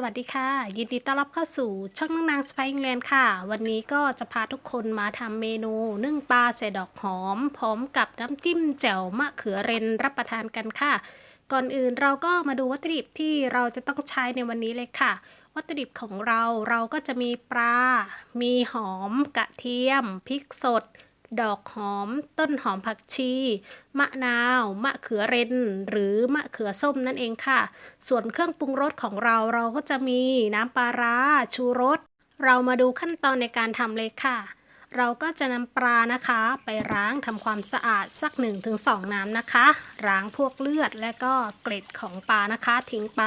สวัสดีค่ะ ยินดีต้อนรับเข้าสู่ช่องนางนางสไปอิงแลนด์ค่ะ วันนี้ก็จะพาทุกคนมาทำเมนูนึ่งปลาใส่ดอกหอม พร้อมกับน้ำจิ้มแจ่วมะเขือเรนรับประทานกันค่ะ ก่อนอื่นเราก็มาดูวัตถุดิบที่เราจะต้องใช้ในวันนี้เลยค่ะ วัตถุดิบของเราเราก็จะมีปลา มีหอม กระเทียม พริกสด ดอกหอม ต้นหอมผักชี มะนาว มะเขือเรน หรือมะเขือส้มนั่นเองค่ะ ส่วนเครื่องปรุงรสของเราเราก็จะมีน้ำปลาร้าชูรส เรามาดูขั้นตอนในการทำเลยค่ะ เราก็จะนำปลานะคะ ไปล้างทำความสะอาดสัก 1-2 น้ำนะคะล้างพวกเลือดและก็เกล็ดของปลานะคะ ทิ้งไป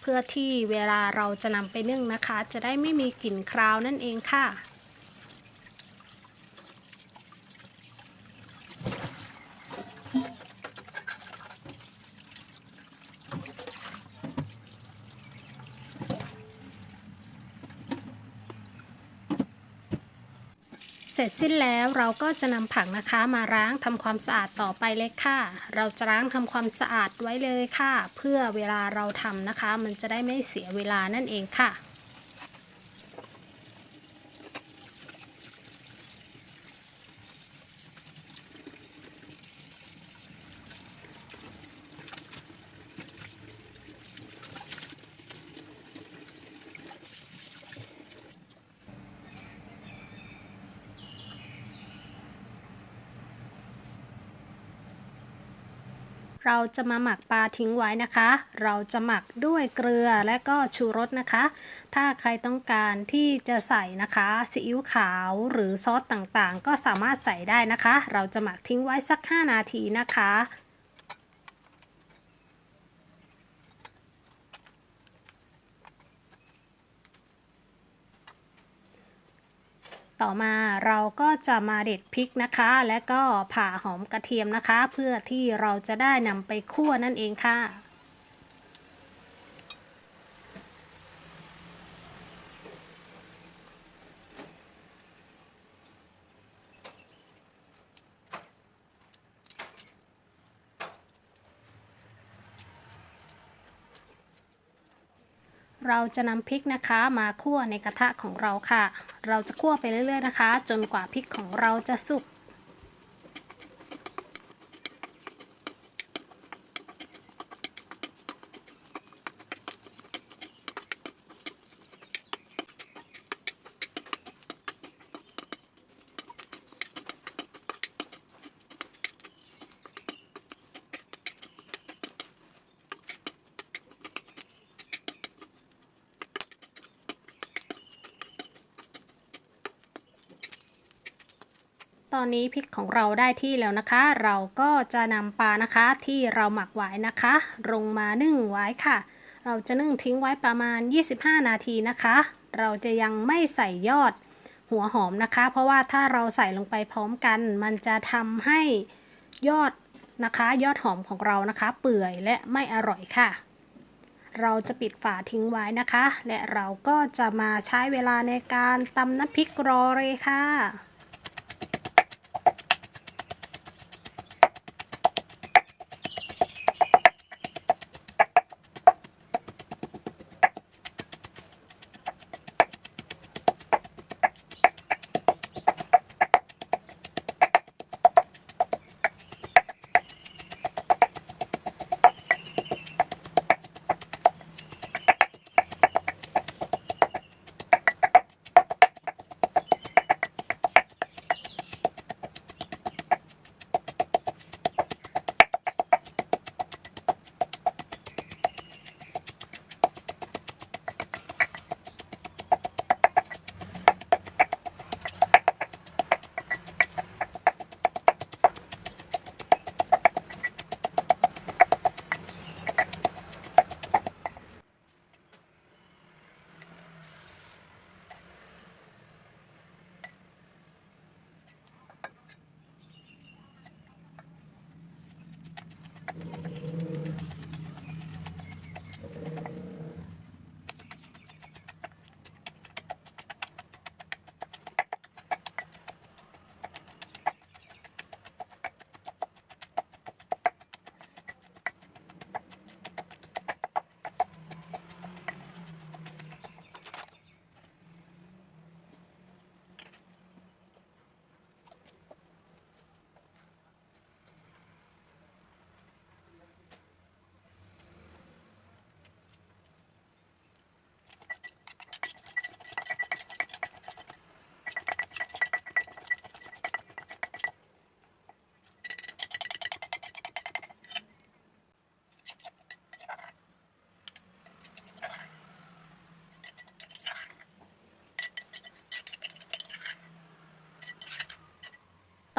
เพื่อที่เวลาเราจะนำไปนึ่งนะคะ จะได้ไม่มีกลิ่นคราวนั่นเองค่ะ เสร็จสิ้นแล้วเราก็จะนำผักนะคะมาล้างทำความสะอาดต่อไปเลยค่ะ เราจะล้างทำความสะอาดไว้เลยค่ะ เพื่อเวลาเราทำนะคะ มันจะได้ไม่เสียเวลานั่นเองค่ะ เราจะมาหมักปลาทิ้งไว้นะคะ เราจะหมักด้วยเกลือและก็ชูรสนะคะ ถ้าใครต้องการที่จะใส่นะคะซีอิ๊วขาวหรือซอสต่างๆ ก็สามารถใส่ได้นะคะ เราจะหมักทิ้งไว้สัก 5 นาทีนะคะ ต่อมาเราก็จะมาเด็ดพริกนะคะ และก็ผ่าหอมกระเทียมนะคะ เพื่อที่เราจะได้นำไปคั่วนั่นเองค่ะเราจะนำพริกนะคะมาคั่วในกระทะของเราค่ะ เราจะคั่วไปเรื่อยๆนะคะ จนกว่าพริกของเราจะสุก ตอนนี้พริกของเราได้ที่แล้วนะคะ เราก็จะนำปลานะคะที่เราหมักไว้นะคะ ลงมานึ่งไว้ค่ะ เราจะนึ่งทิ้งไว้ประมาณ 25 นาทีนะคะ เราจะยังไม่ใส่ยอดหัวหอมนะคะ เพราะว่าถ้าเราใส่ลงไปพร้อมกัน มันจะทำให้ยอดนะคะ ยอดหอมของเรานะคะ เปื่อยและไม่อร่อยค่ะ เราจะปิดฝาทิ้งไว้นะคะ และเราก็จะมาใช้เวลาในการตำน้ำพริกรอเลยค่ะ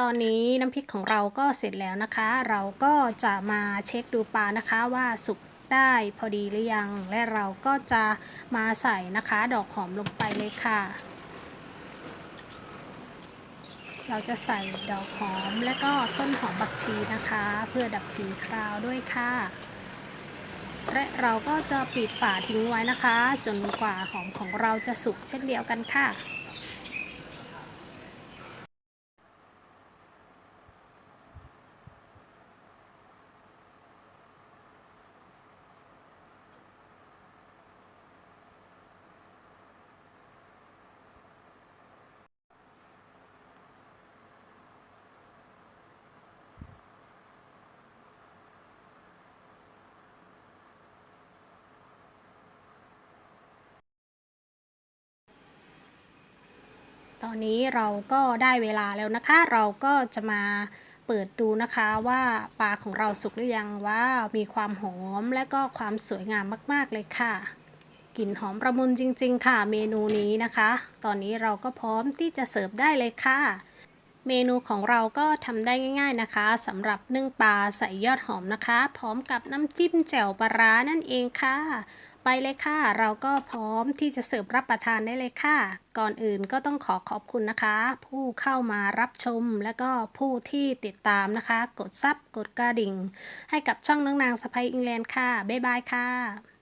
ตอนนี้น้ำพริกของเราก็เสร็จแล้วนะคะ เราก็จะมาเช็คดูปลานะคะว่าสุกได้พอดีหรือยัง และเราก็จะมาใส่นะคะ ดอกหอมลงไปเลยค่ะ เราจะใส่ดอกหอมและก็ต้นหอมบักชีนะคะ เพื่อดับกลิ่นคราวด้วยค่ะและเราก็จะปิดฝาทิ้งไว้นะคะ จนกว่าหอมของเราจะสุกเช่นเดียวกันค่ะ ตอนนี้เราก็ได้เวลาแล้วนะคะ เราก็จะมาเปิดดูนะคะว่าปลาของเราสุกหรือยังว่ามีความหอมและก็ความสวยงามมาก ๆ เลยค่ะกลิ่นหอมประมุนจริง ๆ ค่ะ เมนูนี้นะคะ ตอนนี้เราก็พร้อมที่จะเสิร์ฟได้เลยค่ะ เมนูของเราก็ทำได้ง่าย ๆนะคะสำหรับนึ่งปลาใส่ยอดหอมนะคะ พร้อมกับน้ำจิ้มแจ่วปลาร้านั่นเองค่ะ ไปเลยค่ะ เราก็พร้อมที่จะเสิร์ฟรับประทานได้เลยค่ะ ก่อนอื่นก็ต้องขอขอบคุณนะคะ ผู้เข้ามารับชม และก็ผู้ที่ติดตามนะคะ กดซับกดกระดิ่ง ให้กับช่องนางนางสไปอิงแลนด์ค่ะ บ๊ายบายค่ะ